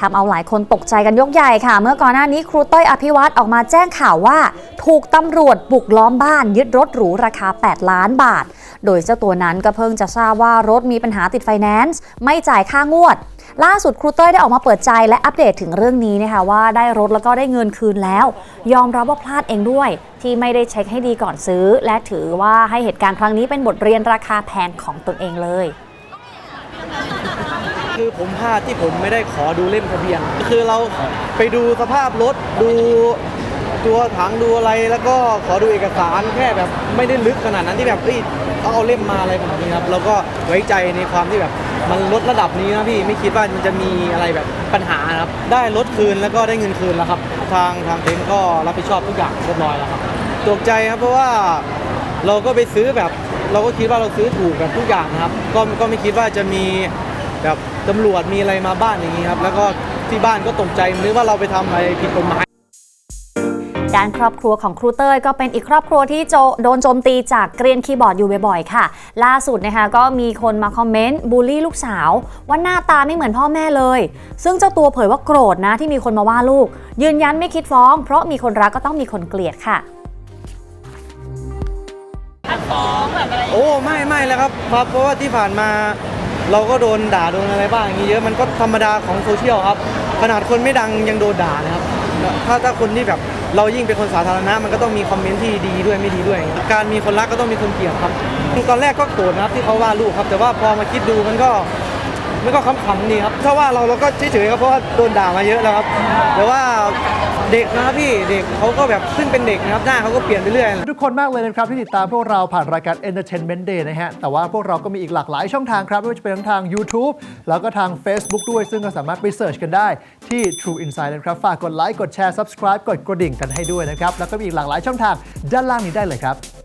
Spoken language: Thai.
ทำเอาหลายคนตกใจกันยกใหญ่ค่ะ เมื่อก่อนหน้านี้ครูเต้ยอภิวัตรออกมาแจ้งข่าวว่า ถูกตำรวจบุกล้อมบ้าน ยึดรถหรูราคา 8 ล้านบาท โดยเจ้าตัวนั้นก็เพิ่งจะทราบว่ารถมีปัญหาติดไฟแนนซ์ไม่จ่ายค่างวด ล่าสุดครูเต้ยได้ออกมาเปิดใจและอัปเดตถึงเรื่องนี้นะคะว่าได้รถแล้วก็ได้เงินคืนแล้ว ยอมรับว่าพลาดเองด้วย ที่ไม่ได้เช็คให้ดีก่อนซื้อ และถือว่าให้เหตุการณ์ครั้งนี้เป็นบทเรียนราคาแพงของตนเองเลย คือผมพลาดที่ผมไม่ได้ขอดูเล่มทะเบียน คือเราไปดูสภาพรถดูตัวถังดูอะไรแล้วก็ขอดูเอกสารแค่แบบไม่ได้ลึกขนาดนั้นที่แบบเอ้ยต้อเอาเล่มมาอะไรแบบนี้ครับแล้วก็ไว้ใจในความที่แบบมันลดระดับนี้นะพี่ไม่คิดว่ามันจะมีอะไรแบบปัญหาครับ ได้รถคืนแล้วก็ได้เงินคืนแล้วครับ ทางทางเต็นก็รับผิดชอบทุกอย่างเรียบร้อยแล้วครับตกใจครับเพราะว่าเราก็ไปซื้อแบบ เราก็คิดว่าเราซื้อถูกแบบทุกอย่างนะครับ ก็ก็ไม่คิดว่าจะมี แบบตำรวจมีอะไรมาบ้านอย่างนี้ครับแล้วก็ที่บ้านก็ตกใจนึกว่าเราไปทำอะไรผิดกฎหมายด้านครอบครัวของครูเต้ยก็เป็นอีกครอบครัวที่โจโดนโจมตีจากเกรียนคีย์บอร์ดอยู่บ่อยๆค่ะ ล่าสุดนะคะก็มีคนมาคอมเมนต์บูลลี่ลูกสาว ว่าหน้าตาไม่เหมือนพ่อแม่เลย ซึ่งเจ้าตัวเผยว่าโกรธนะที่มีคนมาว่าลูก ยืนยันไม่คิดฟ้อง เพราะมีคนรักก็ต้องมีคนเกลียดค่ะโอ้ไม่ไม่แล้วครับครับเพราะว่าที่ผ่านมา เราก็โดนด่าโดนอะไรบ้างอย่างนี้เยอะมันก็ธรรมดาของโซเชียลครับ ขนาดคนไม่ดังยังโดนด่านะครับ ถ้าถ้าคนที่แบบเรายิ่งเป็นคนสาธารณะมันก็ต้องมีคอมเมนต์ที่ดีด้วยไม่ดีด้วยการมีคนรักก็ต้องมีคนเกลียดครับ ตอนแรกก็โกรธนะครับที่เขาว่าลูกครับ แต่ว่าพอมาคิดดูมันก็มันก็ขำๆดีครับถ้าว่าเราเราก็เฉยๆครับเพราะว่าโดนด่ามาเยอะแล้วครับแต่ว่า เด็กนะครับพี่เด็กเขาก็แบบเพิ่งเป็นเด็กนะครับหน้าเขาก็เปลี่ยนไปเรื่อยทุกคนมากเลยนะครับที่ติดตามพวกเราผ่านรายการ Entertainment Day นะฮะแต่ว่าพวกเราก็มีอีกหลากหลายช่องทางครับไม่ว่าจะเป็นทั้งทาง YouTube แล้วก็ทาง Facebook ด้วย ซึ่งก็สามารถไปเสิร์ชกันได้ที่ True Insight นะครับฝากกดไลค์กดแชร์ Subscribe กดกระดิ่งกันให้ด้วยนะครับแล้วก็มีอีกหลากหลายช่องทางด้านล่างนี้ได้เลยครับ